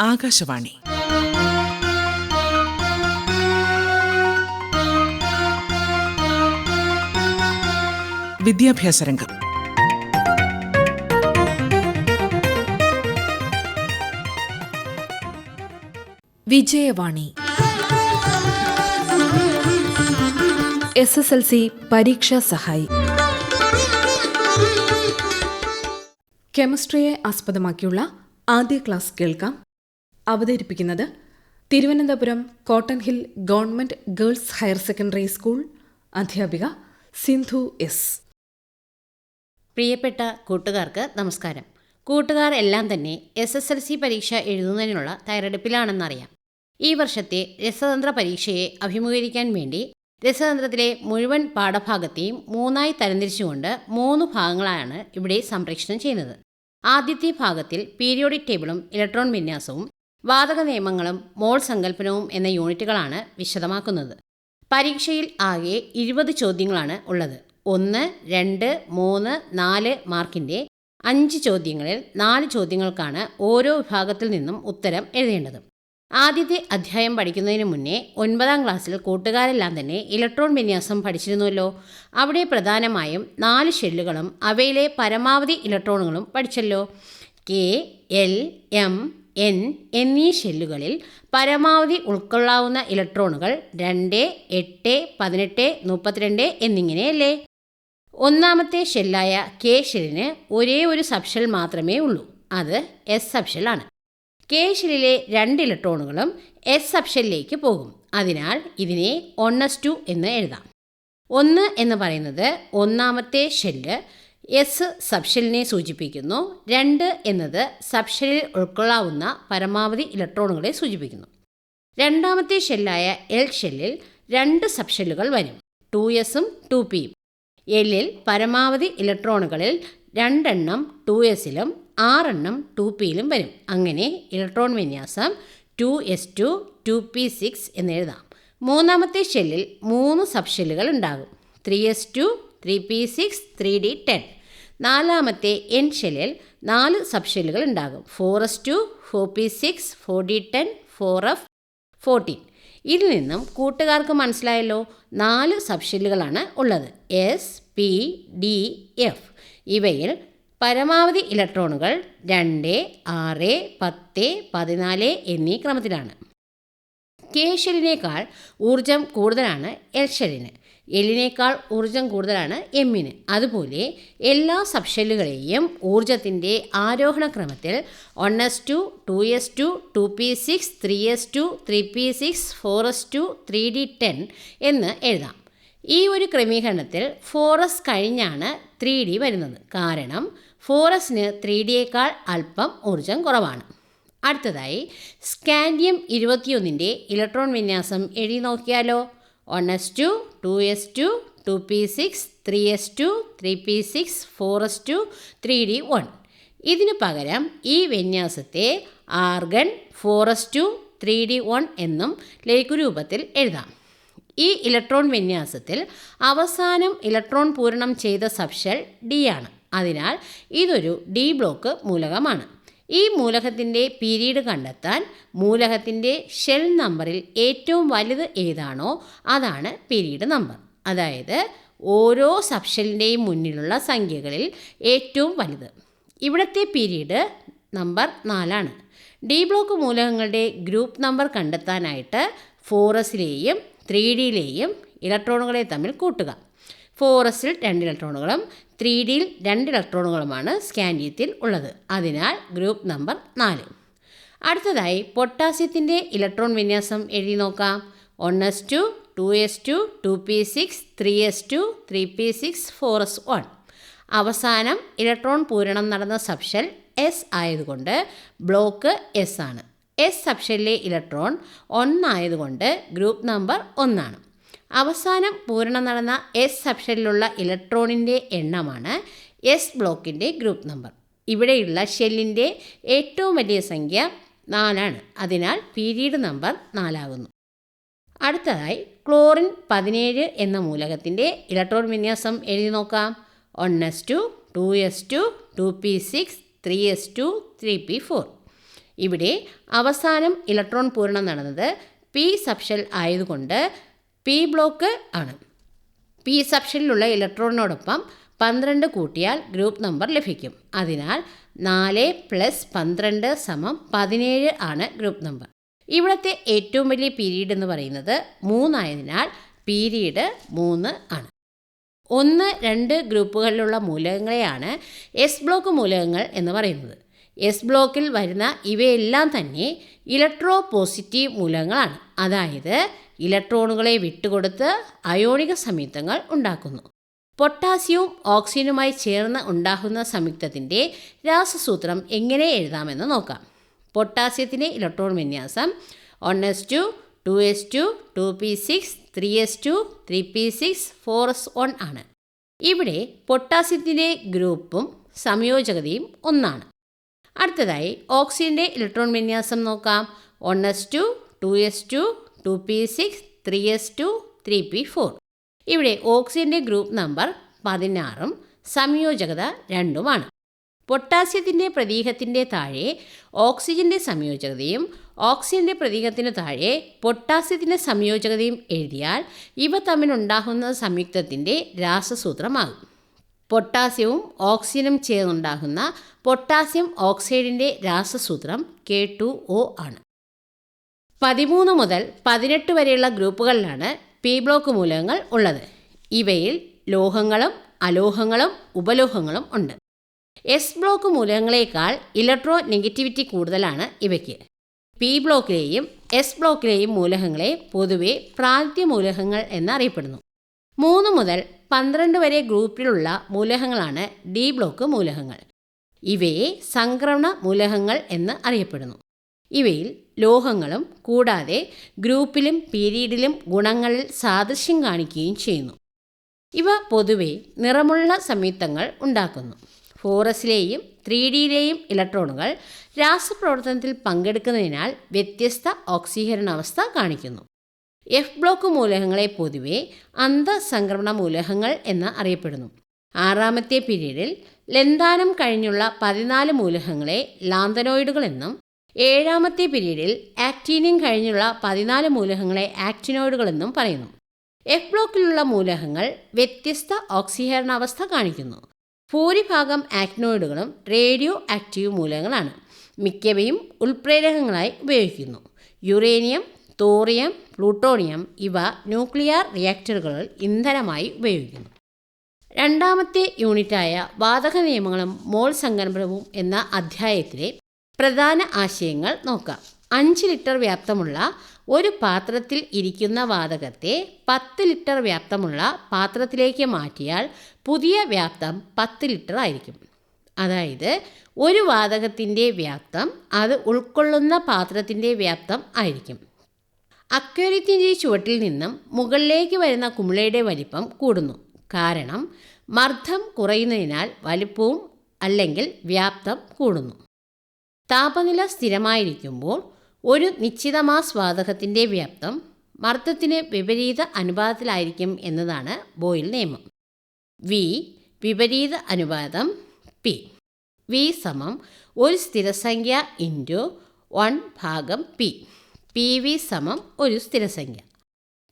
ആകാശവാണി. വിദ്യാഭ്യാസ രംഗം. Vijayavani. S S L C പരീക്ഷാ സഹായി. കെമിസ്ട്രിയെ ആസ്പദമാക്കിയുള്ള ആദ്യ ക്ലാസ് കേൾക്കാം. അവതരിപ്പിക്കുന്നത് Thiruvananthapuram cotton hill government girls higher secondary school അധ്യാപിക സിന്ധു എസ്. പ്രിയപ്പെട്ട കൂട്ടുകാർക്ക് നമസ്കാരം. കൂട്ടുകാർ എല്ലാം തന്നെ എസ് എസ് എൽ സി പരീക്ഷ എഴുതുന്നതിനുള്ള തയ്യാറെടുപ്പിലാണെന്നറിയാം. ഈ വർഷത്തെ രസതന്ത്ര പരീക്ഷയെ അഭിമുഖീകരിക്കാൻ വേണ്ടി രസതന്ത്രത്തിലെ മുഴുവൻ പാഠഭാഗത്തെയും മൂന്നായി തരംതിരിച്ചുകൊണ്ട് മൂന്ന് ഭാഗങ്ങളാണ് ഇവിടെ സംപ്രേഷണം ചെയ്യുന്നത്. ആദ്യത്തെ ഭാഗത്തിൽ പീരിയോഡിക് ടേബിളും ഇലക്ട്രോൺ വിന്യാസവും വാതക നിയമങ്ങളും മോൾ സങ്കല്പനവും എന്ന യൂണിറ്റുകളാണ് വിശദമാക്കുന്നത്. പരീക്ഷയിൽ ആകെ ഇരുപത് ചോദ്യങ്ങളാണ് ഉള്ളത്. ഒന്ന് രണ്ട് മൂന്ന് നാല് മാർക്കിന്റെ അഞ്ച് ചോദ്യങ്ങളിൽ നാല് ചോദ്യങ്ങൾക്കാണ് ഓരോ വിഭാഗത്തിൽ നിന്നും ഉത്തരം എഴുതേണ്ടത്. ആദ്യത്തെ അധ്യായം പഠിക്കുന്നതിന് മുന്നേ ഒൻപതാം ക്ലാസ്സിൽ കൂട്ടുകാരെല്ലാം തന്നെ ഇലക്ട്രോൺ വിന്യാസം പഠിച്ചിരുന്നുവല്ലോ അവിടെ പ്രധാനമായും നാല് ഷെല്ലുകളും അവയിലെ പരമാവധി ഇലക്ട്രോണുകളും പഠിച്ചല്ലോ. കെ എൽ എം എൻ എന്നീ ഷെല്ലുകളിൽ പരമാവധി ഉൾക്കൊള്ളാവുന്ന ഇലക്ട്രോണുകൾ രണ്ട് എട്ട് പതിനെട്ട് മുപ്പത്തിരണ്ട് എന്നിങ്ങനെയല്ലേ? ഒന്നാമത്തെ ഷെല്ലായ കെ ഷെല്ലിന് ഒരേ ഒരു സബ്ഷെൽ മാത്രമേ ഉള്ളൂ. അത് എസ് സബ്ഷെല്ലാണ് കെ ഷെല്ലിലെ രണ്ട് ഇലക്ട്രോണുകളും എസ് സബ്ഷെല്ലിലേക്ക് പോകും. അതിനാൽ ഇതിനെ ഒണ്ണസ് ടു എന്ന് എഴുതാം. ഒന്ന് എന്ന് പറയുന്നത് ഒന്നാമത്തെ ഷെല്ല് എസ് സബ്ഷെല്ലിനെ സൂചിപ്പിക്കുന്നു. രണ്ട് എന്നത് സബ്ഷെല്ലിൽ ഉൾക്കൊള്ളാവുന്ന പരമാവധി ഇലക്ട്രോണുകളെ സൂചിപ്പിക്കുന്നു. രണ്ടാമത്തെ ഷെല്ലായ എൽ ഷെല്ലിൽ രണ്ട് സബ്ഷെല്ലുകൾ വരും. ടു എസും ടു പിയും എല്ലിൽ പരമാവധി ഇലക്ട്രോണുകളിൽ രണ്ടെണ്ണം ടു എസിലും ആറെണ്ണം ടു പിയിലും വരും. അങ്ങനെ ഇലക്ട്രോൺ വിന്യാസം two s two two p six എന്നെഴുതാം മൂന്നാമത്തെ ഷെല്ലിൽ മൂന്ന് സബ്ഷെല്ലുകൾ ഉണ്ടാകും. Three s two three p six three d ten നാലാമത്തെ എൻ ഷെല്ലിൽ നാല് സബ്ഷെല്ലുകൾ ഉണ്ടാകും. Four s two four p six four d ten four f fourteen. ഇതിൽ നിന്നും കൂട്ടുകാർക്ക് മനസ്സിലായല്ലോ? നാല് സബ്ഷെല്ലുകളാണ് ഉള്ളത്. എസ് പി ഡി എഫ് ഇവയിൽ പരമാവധി ഇലക്ട്രോണുകൾ രണ്ട് ആറ് പത്ത് പതിനാല് എന്നീ ക്രമത്തിലാണ്. കെ ഷെല്ലിനേക്കാൾ ഊർജം കൂടുതലാണ് എൽ ഷെല്ലിന്. എല്ലിനേക്കാൾ ഊർജം കൂടുതലാണ് എമ്മിന് അതുപോലെ എല്ലാ സബ്ഷെല്ലുകളെയും ഊർജത്തിന്റെ ആരോഹണ ക്രമത്തിൽ one s two two s two two p six three s two three p six four s two three d ten എന്ന് എഴുതാം. ഈ ഒരു ക്രമീകരണത്തിൽ ഫോർ എസ് കഴിഞ്ഞാണ് ത്രീ ഡി വരുന്നത്. കാരണം ഫോർ എസിന് ത്രീ ഡിയേക്കാൾ അല്പം ഊർജം കുറവാണ്. അടുത്തതായി സ്കാൻഡിയം ഇരുപത്തിയൊന്നിന്റെ ഇലക്ട്രോൺ വിന്യാസം എഴുതി നോക്കിയാലോ? One s two two s two two p six three s two three p six four s two three d one ഇതിനു പകരം ഈ വിന്യാസത്തെ argon four s two three d one എന്നും ലഘുരൂപത്തിൽ എഴുതാം. ഈ ഇലക്ട്രോൺ വിന്യാസത്തിൽ അവസാനം ഇലക്ട്രോൺ പൂരണം ചെയ്ത സബ്ഷെൽ ഡി ആണ്. അതിനാൽ ഇതൊരു ഡി ബ്ലോക്ക് മൂലകമാണ്. ഈ മൂലകത്തിന്റെ പീരീഡ് കണ്ടെത്താൻ മൂലകത്തിന്റെ ഷെൽ നമ്പറിൽ ഏറ്റവും വലുത് ഏതാണോ അതാണ് പീരീഡ് നമ്പർ. അതായത് ഓരോ സബ്ഷെല്ലിന്റെയും മുന്നിലുള്ള സംഖ്യകളിൽ ഏറ്റവും വലുത്. ഇവിടുത്തെ പീരീഡ് നമ്പർ നാലാണ്. ഡി ബ്ലോക്ക് മൂലകങ്ങളുടെ ഗ്രൂപ്പ് നമ്പർ കണ്ടെത്താനായിട്ട് ഫോറസിലെയും ത്രീ ഡിയിലെയും ഇലക്ട്രോണുകളെ തമ്മിൽ കൂട്ടുക. ഫോറസിൽ രണ്ട് ഇലക്ട്രോണുകളും ത്രീ ഡിയിൽ രണ്ട് ഇലക്ട്രോണുകളുമാണ് സ്കാൻഡിയത്തിൽ ഉള്ളത്. അതിനാൽ ഗ്രൂപ്പ് നമ്പർ നാല്. അടുത്തതായി പൊട്ടാസ്യത്തിന്റെ ഇലക്ട്രോൺ വിന്യാസം എഴുതി നോക്കാം. One s two two s two two p six three s two three p six four s one. അവസാനം ഇലക്ട്രോൺ പൂരണം നടന്ന സബ്ഷൽ എസ് ആയതുകൊണ്ട് ബ്ലോക്ക് എസ് ആണ്. എസ് സബ്ഷെല്ലിലെ ഇലക്ട്രോൺ ഒന്നായതുകൊണ്ട് ഗ്രൂപ്പ് നമ്പർ ഒന്നാണ്. അവസാനം പൂരണം നടന്ന എസ് സബ്ഷെല്ലിലുള്ള ഇലക്ട്രോണിന്റെ എണ്ണമാണ് എസ് ബ്ലോക്കിന്റെ ഗ്രൂപ്പ് നമ്പർ. ഇവിടെയുള്ള ഷെല്ലിന്റെ ഏറ്റവും വലിയ സംഖ്യ നാലാണ്. അതിനാൽ പീരീഡ് നമ്പർ നാലാകുന്നു. അടുത്തതായി ക്ലോറിൻ പതിനേഴ് എന്ന മൂലകത്തിന്റെ ഇലക്ട്രോൺ വിന്യാസം എഴുതി നോക്കാം. One s two two s two two p six three s two three p four. ഇവിടെ അവസാനം ഇലക്ട്രോൺ പൂരണം നടന്നത് പി സബ്ഷെൽ ആയതുകൊണ്ട് പി ബ്ലോക്ക് ആണ്. പി സബ്ഷനിലുള്ള ഇലക്ട്രോണിനോടൊപ്പം പന്ത്രണ്ട് കൂട്ടിയാൽ ഗ്രൂപ്പ് നമ്പർ ലഭിക്കും. അതിനാൽ നാല് പ്ലസ് പന്ത്രണ്ട് സമം പതിനേഴ് ആണ് ഗ്രൂപ്പ് നമ്പർ. ഇവിടുത്തെ ഏറ്റവും വലിയ പീരീഡ് എന്ന് പറയുന്നത് മൂന്നായതിനാൽ പീരീഡ് മൂന്ന് ആണ്. ഒന്ന് രണ്ട് ഗ്രൂപ്പുകളിലുള്ള മൂലകങ്ങളെയാണ് എസ് ബ്ലോക്ക് മൂലകങ്ങൾ എന്ന് പറയുന്നത്. എസ് ബ്ലോക്കിൽ വരുന്ന ഇവയെല്ലാം തന്നെ ഇലക്ട്രോ പോസിറ്റീവ് മൂലങ്ങളാണ്. അതായത് ഇലക്ട്രോണുകളെ വിട്ടുകൊടുത്ത് അയോണിക സംയുക്തങ്ങൾ ഉണ്ടാക്കുന്നു. പൊട്ടാസ്യവും ഓക്സിജനുമായി ചേർന്ന് ഉണ്ടാകുന്ന സംയുക്തത്തിന്റെ രാസസൂത്രം എങ്ങനെ എഴുതാമെന്ന് നോക്കാം. പൊട്ടാസ്യത്തിന്റെ ഇലക്ട്രോൺ വിന്യാസം one s two two s two two p six three s two three p six four s one ആണ്. ഇവിടെ പൊട്ടാസ്യത്തിന്റെ ഗ്രൂപ്പും സംയോജകതയും ഒന്നാണ്. അടുത്തതായി ഓക്സിജന്റെ ഇലക്ട്രോൺ വിന്യാസം നോക്കാം. One s two two s two two p six three s two three p four. ഇവിടെ ഓക്സിജന്റെ ഗ്രൂപ്പ് നമ്പർ പതിനാറും സംയോജകത രണ്ടുമാണ്. പൊട്ടാസ്യത്തിന്റെ പ്രതീകത്തിന്റെ താഴെ ഓക്സിജന്റെ സംയോജകതയും ഓക്സിജന്റെ പ്രതീകത്തിന് താഴെ പൊട്ടാസ്യത്തിന്റെ സംയോജകതയും എഴുതിയാൽ ഇവ തമ്മിലുണ്ടാകുന്ന സംയുക്തത്തിന്റെ രാസസൂത്രമാകും. പൊട്ടാസ്യവും ഓക്സിജനും ചേർന്നുണ്ടാകുന്ന പൊട്ടാസ്യം ഓക്സൈഡിന്റെ രാസസൂത്രം കെ ടു ഒ ആണ്. പതിമൂന്ന് മുതൽ പതിനെട്ട് വരെയുള്ള ഗ്രൂപ്പുകളിലാണ് പി ബ്ലോക്ക് മൂലകങ്ങൾ ഉള്ളത്. ഇവയിൽ ലോഹങ്ങളും അലോഹങ്ങളും ഉപലോഹങ്ങളും ഉണ്ട്. എസ് ബ്ലോക്ക് മൂലകങ്ങളേക്കാൾ ഇലക്ട്രോ നെഗറ്റിവിറ്റി കൂടുതലാണ് ഇവയ്ക്ക്. പി ബ്ലോക്കിലെയും എസ് ബ്ലോക്കിലെയും മൂലകങ്ങളെ പൊതുവെ പ്രാതിഥ്യ മൂലകങ്ങൾ എന്നറിയപ്പെടുന്നു. മൂന്ന് മുതൽ പന്ത്രണ്ട് വരെ ഗ്രൂപ്പിലുള്ള മൂലകങ്ങളാണ് ഡി ബ്ലോക്ക് മൂലകങ്ങൾ. ഇവയെ സംക്രമണ മൂലകങ്ങൾ എന്ന് അറിയപ്പെടുന്നു. ഇവയിൽ ലോഹങ്ങളും കൂടാതെ ഗ്രൂപ്പിലും പീരീഡിലും ഗുണങ്ങളിൽ സാദൃശ്യം കാണിക്കുകയും ചെയ്യുന്നു. ഇവ പൊതുവെ നിറമുള്ള സംയുക്തങ്ങൾ ഉണ്ടാക്കുന്നു. ഫോറസിലെയും ത്രീ ഡിയിലെയും ഇലക്ട്രോണുകൾ രാസപ്രവർത്തനത്തിൽ പങ്കെടുക്കുന്നതിനാൽ വ്യത്യസ്ത ഓക്സീകരണാവസ്ഥ കാണിക്കുന്നു. എഫ് ബ്ലോക്ക് മൂലകങ്ങളെ പൊതുവെ അന്തസംക്രമണ മൂലകങ്ങൾ എന്ന് അറിയപ്പെടുന്നു. ആറാമത്തെ പീരീഡിൽ ലന്താനം കഴിഞ്ഞുള്ള പതിനാല് മൂലകങ്ങളെ ലാന്തനോയിഡുകൾ എന്നും ഏഴാമത്തെ പീരീഡിൽ ആക്ടീനിയം കഴിഞ്ഞുള്ള പതിനാല് മൂലകങ്ങളെ ആക്ടിനോയിഡുകൾ എന്നും പറയുന്നു. എഫ് ബ്ലോക്കിലുള്ള മൂലകങ്ങൾ വ്യത്യസ്ത ഓക്സിഹരണാവസ്ഥ കാണിക്കുന്നു. ഭൂരിഭാഗം ആക്ടിനോയിഡുകളും റേഡിയോ ആക്റ്റീവ് മൂലകങ്ങളാണ്. മിക്കവയും ഉൽപ്രേരകങ്ങളായി ഉപയോഗിക്കുന്നു. യുറേനിയം തോറിയം പ്ലൂട്ടോണിയം ഇവ ന്യൂക്ലിയർ റിയാക്ടറുകളിൽ ഇന്ധനമായി ഉപയോഗിക്കുന്നു. രണ്ടാമത്തെ യൂണിറ്റായ വാതക നിയമങ്ങളും മോൾ സംഘടനവും എന്ന അധ്യായത്തിലെ പ്രധാന ആശയങ്ങൾ നോക്കാം. അഞ്ച് ലിറ്റർ വ്യാപ്തമുള്ള ഒരു പാത്രത്തിൽ ഇരിക്കുന്ന വാതകത്തെ പത്ത് ലിറ്റർ വ്യാപ്തമുള്ള പാത്രത്തിലേക്ക് മാറ്റിയാൽ പുതിയ വ്യാപ്തം പത്ത് ലിറ്റർ ആയിരിക്കും. അതായത് ഒരു വാതകത്തിന്റെ വ്യാപ്തം അത് ഉൾക്കൊള്ളുന്ന പാത്രത്തിന്റെ വ്യാപ്തം ആയിരിക്കും. അക്വേറിയത്തിന്റെ ചുവട്ടിൽ നിന്നും മുകളിലേക്ക് വരുന്ന കുമിളയുടെ വലിപ്പം കൂടുന്നു. കാരണം മർദ്ദം കുറയുന്നതിനാൽ വലിപ്പവും അല്ലെങ്കിൽ വ്യാപ്തം കൂടുന്നു. താപനില സ്ഥിരമായിരിക്കുമ്പോൾ ഒരു നിശ്ചിത മാസ്വാതകത്തിന്റെ വ്യാപ്തം മർദ്ദത്തിന് വിപരീത അനുപാതത്തിലായിരിക്കും എന്നതാണ് ബോയിൽ നിയമം. വി വിപരീത അനുപാതം പി വി സമം ഒരു സ്ഥിരസംഖ്യ ഇന്റു വൺ ഭാഗം പി പി വി സമം ഒരു സ്ഥിരസംഖ്യ.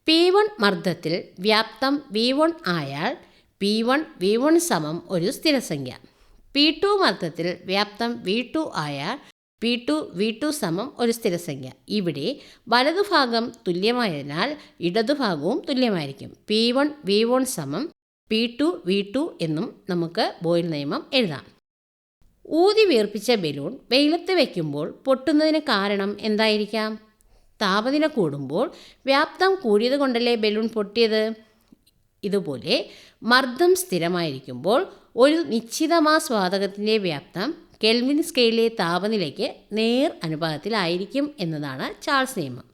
പി വൺ മർദ്ദത്തിൽ വ്യാപ്തം വി വൺ ആയാൽ പി വൺ വി വൺ സമം ഒരു സ്ഥിരസംഖ്യ. പി ടു മർദ്ദത്തിൽ വ്യാപ്തം വി ടു ആയാൽ പി ടു വി ടു സമം ഒരു സ്ഥിരസംഖ്യ. ഇവിടെ വലതുഭാഗം തുല്യമായതിനാൽ ഇടതുഭാഗവും തുല്യമായിരിക്കും. പി വൺ വി വൺ സമം പി ടു വി ടു എന്നും നമുക്ക് ബോയിൽ നിയമം എഴുതാം. ഊതി വീർപ്പിച്ച ബലൂൺ വെയിലത്ത് വയ്ക്കുമ്പോൾ പൊട്ടുന്നതിന് കാരണം എന്തായിരിക്കാം? താപനില കൂടുമ്പോൾ വ്യാപ്തം കൂടിയത് കൊണ്ടല്ലേ ബലൂൺ പൊട്ടിയത്? ഇതുപോലെ മർദ്ദം സ്ഥിരമായിരിക്കുമ്പോൾ ഒരു നിശ്ചിത മാസ് വാതകത്തിന്റെ വ്യാപ്തം കെൽവിൻ സ്കെയിലിലെ താപനിലയ്ക്ക് നേർ അനുപാതത്തിലായിരിക്കും എന്നതാണ് ചാൾസ് നിയമം.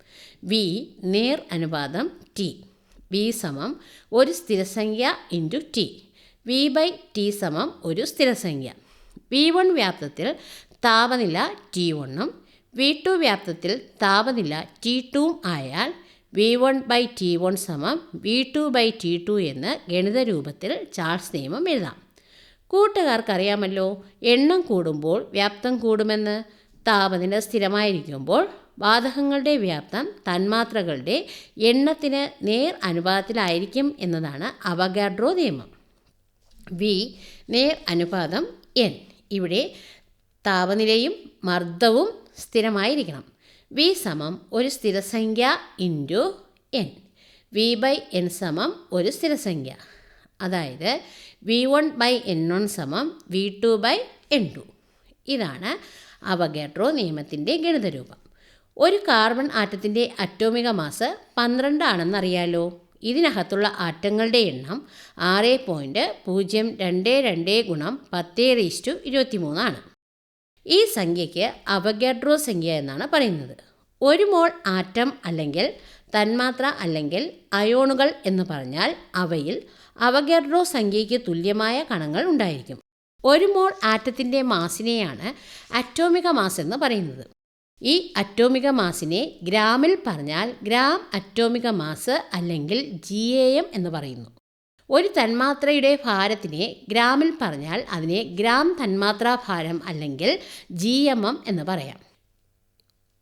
വി നേർ അനുപാതം ടി. വി സമം ഒരു സ്ഥിരസംഖ്യ into T. V by T സമം ഒരു സ്ഥിരസംഖ്യ. വി വൺ വ്യാപ്തത്തിൽ താപനില ടി വണ്ണും വി ടു വ്യാപ്തത്തിൽ താപനില ടി ടുവും ആയാൽ V one by T one സമം V two by T two എന്ന് ഗണിത രൂപത്തിൽ ചാൾസ് നിയമം എഴുതാം. കൂട്ടുകാർക്കറിയാമല്ലോ എണ്ണം കൂടുമ്പോൾ വ്യാപ്തം കൂടുമെന്ന്. താപനില സ്ഥിരമായിരിക്കുമ്പോൾ വാതകങ്ങളുടെ വ്യാപ്തം തന്മാത്രകളുടെ എണ്ണത്തിന് നേർ അനുപാതത്തിലായിരിക്കും എന്നതാണ് അവഗാഡ്രോ നിയമം. വി നേർ അനുപാതം എൻ ഇവിടെ താപനിലയും മർദ്ദവും സ്ഥിരമായിരിക്കണം. വി സമം ഒരു സ്ഥിരസംഖ്യ into N V by N സമം ഒരു സ്ഥിരസംഖ്യ. അതായത് V one by N one സമം V two by N two ഇതാണ് അവഗാഡ്രോ നിയമത്തിന്റെ ഗണിതരൂപം. ഒരു കാർബൺ ആറ്റത്തിന്റെ അറ്റോമിക മാസ് പന്ത്രണ്ടാണെന്നറിയാലോ ഇതിനകത്തുള്ള ആറ്റങ്ങളുടെ എണ്ണം ആറ് പോയിന്റ് പൂജ്യം രണ്ട് രണ്ട് ഗുണം പത്ത് റീസ്റ്റു ഇരുപത്തി മൂന്നാണ് ഈ സംഖ്യയ്ക്ക് അവഗാഡ്രോ സംഖ്യ എന്നാണ് പറയുന്നത്. ഒരു മോൾ ആറ്റം അല്ലെങ്കിൽ തന്മാത്ര അല്ലെങ്കിൽ അയോണുകൾ എന്ന് പറഞ്ഞാൽ അവയിൽ അവഗാഡ്രോ സംഖ്യയ്ക്ക് തുല്യമായ കണങ്ങൾ ഉണ്ടായിരിക്കും. ഒരു മോൾ ആറ്റത്തിന്റെ മാസിനെയാണ് അറ്റോമിക മാസ് എന്ന് പറയുന്നത്. ഈ അറ്റോമിക മാസിനെ ഗ്രാമിൽ പറഞ്ഞാൽ ഗ്രാം അറ്റോമിക മാസ് അല്ലെങ്കിൽ ജി എ എം എന്ന് പറയുന്നു. ഒരു തന്മാത്രയുടെ ഭാരത്തിനെ ഗ്രാമിൽ പറഞ്ഞാൽ അതിനെ ഗ്രാം തന്മാത്രാ ഭാരം അല്ലെങ്കിൽ ജി എം എം എന്ന് പറയാം.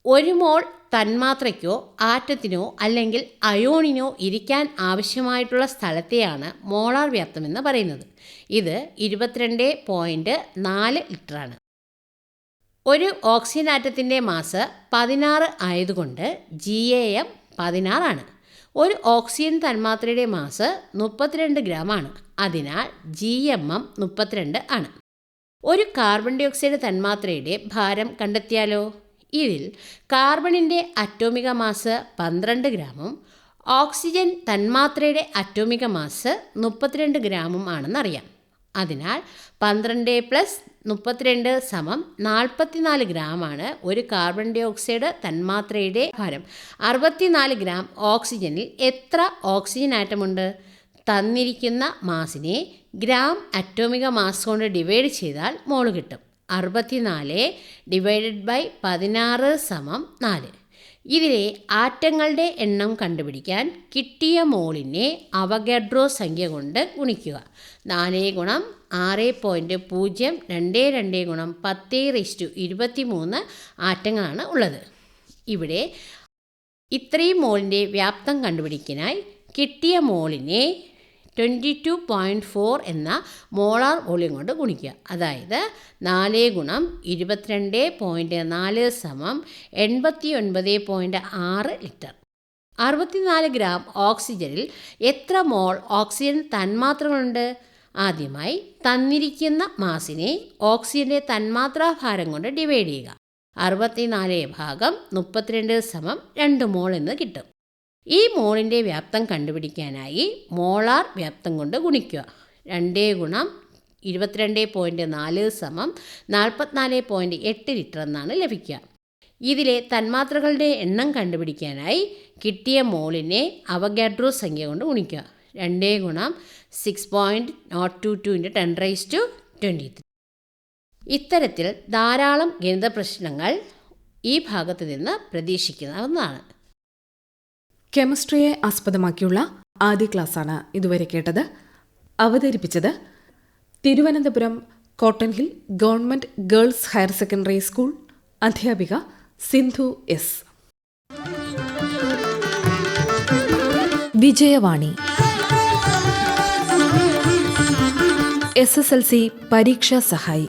ഒരു മോൾ തന്മാത്രയ്ക്കോ ആറ്റത്തിനോ അല്ലെങ്കിൽ അയോണിനോ ഇരിക്കാൻ ആവശ്യമായിട്ടുള്ള സ്ഥലത്തെയാണ് മോളാർ വ്യാപ്തം എന്ന് പറയുന്നത്. ഇത് ഇരുപത്തിരണ്ട് പോയിന്റ് നാല് ലിറ്ററാണ് ഒരു ഓക്സിജൻ ആറ്റത്തിന്റെ മാസ് പതിനാറ് ആയതുകൊണ്ട് ജി എ എം പതിനാറാണ് ഒരു ഓക്സിജൻ തന്മാത്രയുടെ മാസ് മുപ്പത്തിരണ്ട് ആണ് അതിനാൽ ജി എം എം മുപ്പത്തിരണ്ട് ആണ്. ഒരു കാർബൺ ഡൈ ഓക്സൈഡ് തന്മാത്രയുടെ ഭാരം കണ്ടെത്തിയാലോ? ഇതിൽ കാർബണിന്റെ അറ്റോമിക മാസ് പന്ത്രണ്ട് ഗ്രാമും ഓക്സിജൻ തന്മാത്രയുടെ അറ്റോമിക മാസ് മുപ്പത്തിരണ്ട് ഗ്രാമും ആണെന്നറിയാം. അതിനാൽ പന്ത്രണ്ട് പ്ലസ് മുപ്പത്തിരണ്ട് സമം നാൽപ്പത്തിനാല് ഗ്രാമാണ് ഒരു കാർബൺ ഡൈ ഓക്സൈഡ് തന്മാത്രയുടെ ഭാരം. അറുപത്തിനാല് ഗ്രാം ഓക്സിജനിൽ എത്ര ഓക്സിജൻ ആറ്റമുണ്ട് തന്നിരിക്കുന്ന മാസിനെ ഗ്രാം അറ്റോമിക മാസ് കൊണ്ട് ഡിവൈഡ് ചെയ്താൽ മോൾ കിട്ടും. അറുപത്തിനാല് ഡിവൈഡഡ് ബൈ പതിനാറ് സമം നാല്. ഇതിലെ ആറ്റങ്ങളുടെ എണ്ണം കണ്ടുപിടിക്കാൻ കിട്ടിയ മോളിനെ അവഗഡ്രോ സംഖ്യ കൊണ്ട് ഗുണിക്കുക. നാല് ഗുണം ആറ് പോയിന്റ് പൂജ്യം രണ്ട് രണ്ട് ഗുണം പത്ത് റിസ്റ്റു ഇരുപത്തി മൂന്ന് ആറ്റങ്ങളാണ് ഉള്ളത്. ഇവിടെ ഇത്രയും മോളിന്റെ വ്യാപ്തം കണ്ടുപിടിക്കാനായി കിട്ടിയ മോളിനെ ട്വന്റി ടു പോയിന്റ് ഫോർ എന്ന മോളാർ വോളിയം കൊണ്ട് ഗുണിക്കുക. അതായത് നാല് ഗുണം ഇരുപത്തിരണ്ട് പോയിന്റ് നാല് സമം എൺപത്തി ഒൻപത് പോയിന്റ് ആറ് ലിറ്റർ. അറുപത്തിനാല് ഗ്രാം ഓക്സിജനിൽ എത്ര മോൾ ഓക്സിജൻ തന്മാത്രകളുണ്ട്? ആദ്യമായി തന്നിരിക്കുന്ന മാസിനെ ഓക്സിജന്റെ തന്മാത്രാഭാരം കൊണ്ട് ഡിവൈഡ് ചെയ്യുക. അറുപത്തിനാല് ഭാഗം മുപ്പത്തിരണ്ട് സമം രണ്ട് മോൾ എന്ന് കിട്ടും. ഈ മോളിന്റെ വ്യാപ്തം കണ്ടുപിടിക്കാനായി മോളാർ വ്യാപ്തം കൊണ്ട് ഗുണിക്കുക. രണ്ട് ഗുണം ഇരുപത്തിരണ്ട് പോയിന്റ് നാല് സമം നാൽപ്പത്തിനാല് പോയിന്റ് എട്ട് ലിറ്റർ എന്നാണ് ലഭിക്കുക. ഇതിലെ തന്മാത്രകളുടെ എണ്ണം കണ്ടുപിടിക്കാനായി കിട്ടിയ മോളിനെ അവഗാഡ്രോ സംഖ്യ കൊണ്ട് ഗുണിക്കുക. രണ്ട് ഗുണം six point nought two two into ten raise to twenty three. ഇത്തരത്തിൽ ധാരാളം ഗണിത പ്രശ്നങ്ങൾ ഈ ഭാഗത്ത് നിന്ന് പ്രതീക്ഷിക്കാവുന്നതാണ് കെമിസ്ട്രിയെ ആസ്പദമാക്കിയുള്ള ആദ്യ ക്ലാസ്സാണ് ഇതുവരെ കേട്ടത്. അവതരിപ്പിച്ചത് Thiruvananthapuram cotton hill government girls higher secondary school അധ്യാപിക Sindhu S. Vijayavani. S S L C പരീക്ഷാ സഹായി.